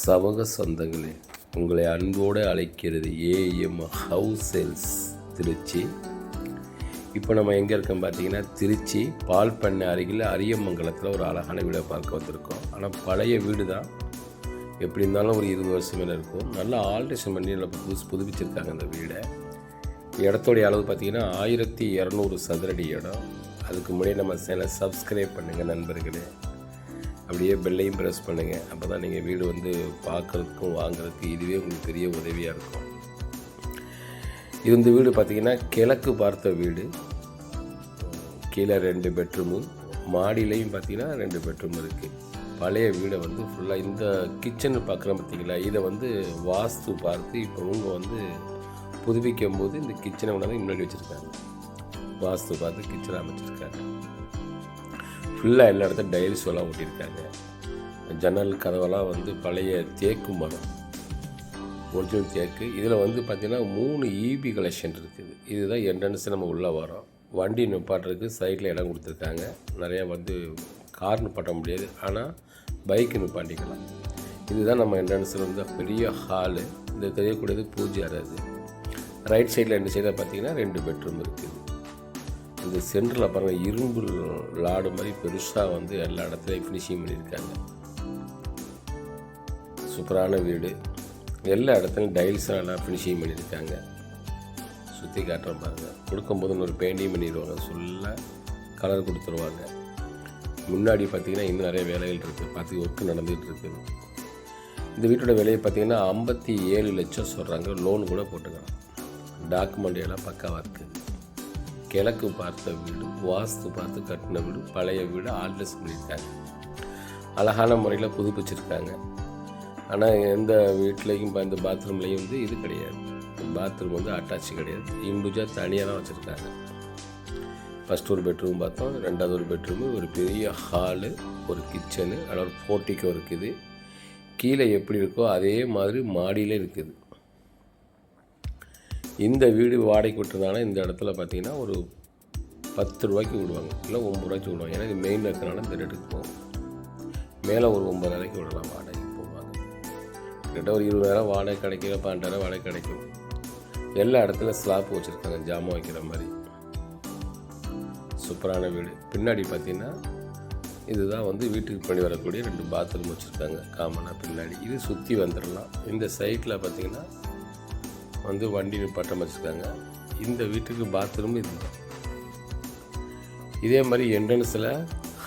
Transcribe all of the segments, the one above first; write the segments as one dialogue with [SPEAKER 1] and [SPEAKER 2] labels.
[SPEAKER 1] சமூக சொந்தங்களே உங்களை அன்போடு அழைக்கிறது ஏஎம் ஹவுஸ் சேல்ஸ் திருச்சி. இப்போ நம்ம எங்கே இருக்கோம் பார்த்தீங்கன்னா திருச்சி பால் பண்ணை அருகில் அரியமங்கலத்தில் ஒரு அழகான வீடை பார்க்க வந்திருக்கோம். ஆனால் பழைய வீடு தான். எப்படி இருந்தாலும் ஒரு இருபது வருஷம் மேலே இருக்கும். நல்லா ஆல்ட்ரேஷன் பண்ணி நல்லா புதுசு புதுப்பிச்சிருக்காங்க அந்த வீடை. இடத்தோடைய அளவு பார்த்தீங்கன்னா ஆயிரத்தி இரநூறு சதுரடி இடம். அதுக்கு முன்னாடி நம்ம சேனலை சப்ஸ்கிரைப் பண்ணுங்கள் நண்பர்களே. அப்படியே பெல்லையும் ப்ரெஸ் பண்ணுங்கள் அப்போ தான் நீங்கள் வீடு வந்து பார்க்குறதுக்கும் வாங்குறதுக்கு இதுவே உங்களுக்கு பெரிய உதவியாக இருக்கும். இது இந்த வீடு பார்த்திங்கன்னா கிழக்கு பார்த்த வீடு. கீழே ரெண்டு பெட்ரூமு மாடியிலையும் பார்த்தீங்கன்னா ரெண்டு பெட்ரூம் இருக்குது பழைய வீடை வந்து ஃபுல்லாக இந்த கிச்சன் பார்க்குறோம் பார்த்திங்களா இதை வந்து வாஸ்து பார்த்து இப்போ இவங்க வந்து புதுப்பிக்கும் போது இந்த கிச்சனை கொண்டாந்து முன்னாடி வச்சுருக்காங்க. வாஸ்து பார்த்து கிச்சனை அமைச்சிருக்காங்க. ஃபுல்லாக எல்லா இடத்துல டைல்ஸ் எல்லாம் ஒட்டியிருக்காங்க. ஜன்னல் கதவெல்லாம் வந்து பழைய தேக்கு மரம். ஒரிஜினல் தேக்கு. இதில் வந்து பார்த்திங்கன்னா மூணு இபி கலெக்ஷன் இருக்குது. இதுதான் என்ட்ரன்ஸ் நம்ம உள்ளே வரோம். வண்டி நிப்பாட்டுறதுக்கு சைடில் இடம் கொடுத்துருக்காங்க. நிறையா வந்து கார் நிப்பாட்ட முடியாது. ஆனால் பைக்கு நிப்பாட்டிக்கலாம். இதுதான் நம்ம என்ட்ரன்ஸில் வந்து பெரிய ஹாலு இந்த தெரியக்கூடியது பூஜை அறை அது. ரைட் சைடில் ரெண்டு சைடில் பார்த்தீங்கன்னா ரெண்டு பெட்ரூம் இருக்குது. இந்த சென்டரில் பாருங்கள் இரும்பு லாடு மாதிரி பெருசாக வந்து எல்லா இடத்துலையும் ஃபினிஷிங் பண்ணியிருக்காங்க. சூப்பரான வீடு. எல்லா இடத்துலையும் டைல்ஸ் எல்லாம் ஃபினிஷிங் பண்ணியிருக்காங்க. சுற்றி காட்டுறோம் பாருங்கள் கொடுக்கும்போது ஒரு பெயிண்டிங் பண்ணிடுவாங்க. ஃபுல்லாக கலர் கொடுத்துருவாங்க. முன்னாடி பார்த்திங்கன்னா இன்னும் நிறைய வேலைகள் இருக்குது பார்த்து ஒர்க்கு நடந்துகிட்டு இருக்குது இந்த வீட்டோட விலையை பார்த்திங்கன்னா ஐம்பத்தி ஏழு லட்சம் சொல்கிறாங்க லோன் கூட போட்டுக்கலாம். டாக்குமெண்ட் எல்லாம் பக்காவாக இருக்குது கிழக்கு பார்த்த வீடு வாஸ்து பார்த்து கட்டின வீடு பழைய வீடு ஆல்ட்ரஸ் பண்ணியிருக்காங்க அழகான முறையில் புதுப்பிச்சிருக்காங்க. ஆனால் எந்த வீட்லேயும் இப்போ இந்த பாத்ரூம்லேயும் வந்து இது கிடையாது. பாத்ரூம் வந்து அட்டாச் கிடையாது. இண்டிவிஜுவாக தனியாக தான் வச்சுருக்காங்க. ஃபஸ்ட் ஒரு பெட்ரூம் பார்த்தோம் ரெண்டாவது ஒரு பெட்ரூமு ஒரு பெரிய ஹாலு ஒரு கிச்சனு அதில் ஒரு போட்டிக்கும் இருக்குது. கீழே எப்படி இருக்கோ அதே மாதிரி மாடியிலே இருக்குது. இந்த வீடு வாடகைக்கு விட்டுருந்தாங்கன்னா இந்த இடத்துல பார்த்தீங்கன்னா ஒரு பத்து ரூபாய்க்கு விடுவாங்க. இல்லை ஒம்பது ரூபாய்க்கு விடுவாங்க. ஏன்னா இது மெயின் இருக்கிறனால இந்த ரேட்டுக்கு போகும் மேலே ஒரு ஒம்பதாயிரக்கு விடலாம் வாடகைக்கு போவாங்க கிட்ட ஒரு இருபதாயிரம் வாடகை கிடைக்கல பன்னெண்டாயிரம் வாடகை கிடைக்கும். எல்லா இடத்துலையும் ஸ்லாப் வச்சுருக்காங்க ஜாமான் வைக்கிற மாதிரி. சூப்பரான வீடு. பின்னாடி பார்த்தீங்கன்னா இதுதான் வந்து வீட்டுக்கு பண்ணி வரக்கூடிய ரெண்டு பாத்ரூம் வச்சுருக்காங்க காமனாக பின்னாடி. இது சுற்றி வந்துடலாம். இந்த சைட்டில் பார்த்தீங்கன்னா வந்து வண்டி நிப்பாட்டம் வச்சுருக்காங்க இந்த வீட்டுக்கு பாத்ரூம் இதுதான் இதே மாதிரி என்ட்ரன்ஸில்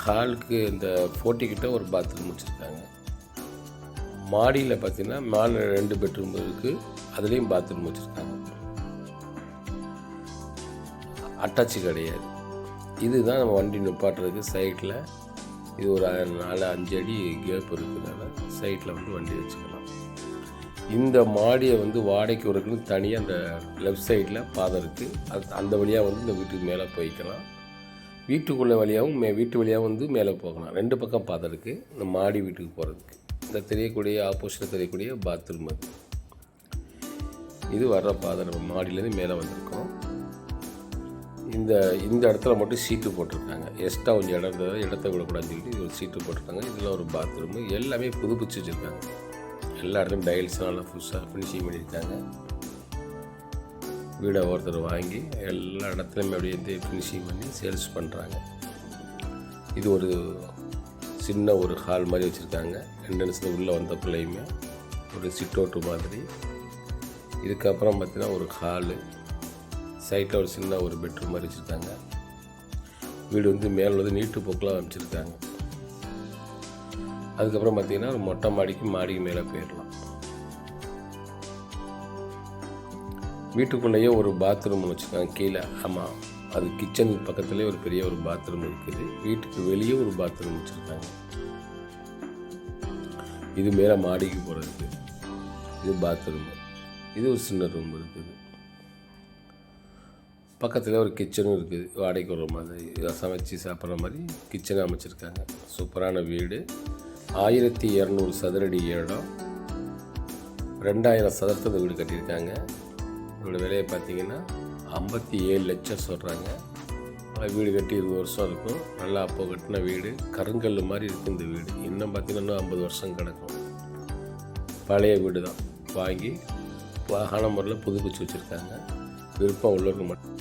[SPEAKER 1] ஹாலுக்கு இந்த கிட்ட ஒரு பாத்ரூம் வச்சுருக்காங்க. மாடியில் பார்த்தீங்கன்னா மேலே ரெண்டு பெட்ரூம் இருக்குது அதுலேயும் பாத்ரூம் வச்சுருக்காங்க. அட்டாச்சு கிடையாது. இதுதான் நம்ம வண்டி நிப்பாட்டுறதுக்கு சைட்டில் இது ஒரு நாலு அஞ்சு அடி கேப் இருக்கிறதுனால சைட்டில் வந்து வண்டி வச்சுக்கலாம். இந்த மாடியை வந்து வாடகைக்கு வரக்குன்னு தனியாக அந்த லெஃப்ட் சைடில் பாதை இருக்குது அது அந்த வழியாக வந்து இந்த வீட்டுக்கு மேலே போய்க்கலாம். வீட்டுக்குள்ளே வழியாகவும் மே வீட்டு வழியாகவும் வந்து மேலே போகலாம். ரெண்டு பக்கம் பாதை இருக்குது இந்த மாடி வீட்டுக்கு போகிறதுக்கு இந்த தெரியக்கூடிய ஆப்போசிட்டில் தெரியக்கூடிய பாத்ரூம் அது. இது வர்ற பாதை நம்ம மாடியிலேருந்து மேலே வந்திருக்கோம். இந்த இந்த இடத்துல மட்டும் சீட்டு போட்டிருக்காங்க. எக்ஸ்ட்ரா கொஞ்சம் இடம் இருந்தது இடத்த விடக்கூடாதுன்னு சொல்லிட்டு இது ஒரு சீட்டு போட்டிருக்காங்க. இதில் ஒரு பாத்ரூமு எல்லாமே புதுப்பிச்சு வச்சுருக்காங்க. எல்லா இடத்துலையும் டைல்ஸ் நல்லா புதுசாக ஃபினிஷிங் பண்ணியிருக்காங்க வீடை ஒருத்தர் வாங்கி எல்லா இடத்துலையுமே அப்படியே வந்து ஃபினிஷிங் பண்ணி சேல்ஸ் பண்ணுறாங்க இது ஒரு சின்ன ஒரு ஹால் மாதிரி வச்சுருக்காங்க. என்ட்ரன்ஸில் உள்ளே வந்த பிள்ளையுமே ஒரு சிட் அவுட்டு மாதிரி. இதுக்கப்புறம் பார்த்தீங்கன்னா ஒரு ஹாலு சைட்டில் ஒரு சின்ன ஒரு பெட்ரூம் மாதிரி வச்சுருக்காங்க. வீடு வந்து மேலே வந்து நீட்டு போக்கெலாம் அமைச்சிருக்காங்க அதுக்கப்புறம் பார்த்தீங்கன்னா ஒரு மொட்டை மாடிக்கு மாடிக்கு மேலே போயிடலாம். வீட்டுக்குள்ளேயே ஒரு பாத்ரூம் வச்சுருக்காங்க கீழே. ஆமாம் அது கிச்சனுக்கு பக்கத்துலேயே ஒரு பெரிய ஒரு பாத்ரூம் இருக்குது. வீட்டுக்கு வெளியே ஒரு பாத்ரூம் வச்சுருக்காங்க. இது மேலே மாடிக்கு போகிறதுக்கு இது பாத்ரூம் இது ஒரு சின்ன ரூம் இருக்குது. பக்கத்தில் ஒரு கிச்சனும் இருக்குது. வாடகைக்கு வர மாதிரி சமைச்சு சாப்பிட்ற மாதிரி கிச்சனை அமைச்சிருக்காங்க. சூப்பரான வீடு. ஆயிரத்தி இரநூறு சதுரடி இடம் ரெண்டாயிரம் சதுரத்தில் வீடு கட்டியிருக்காங்க. இதோட விலையை பார்த்தீங்கன்னா ஐம்பத்தி ஏழு லட்சம் சொல்கிறாங்க வீடு கட்டி இருபது வருஷம் இருக்கும். நல்லா அப்போ கட்டின வீடு கருங்கல் மாதிரி இருக்குது இந்த வீடு. இன்னும் பார்த்தீங்கன்னா இன்னும் ஐம்பது வருஷம் கிடக்கும். பழைய வீடு தான் வாங்கி வாகன முறையில் புதுப்பிச்சு வச்சுருக்காங்க. விருப்பம் உள்ளவர்கள் மட்டும்.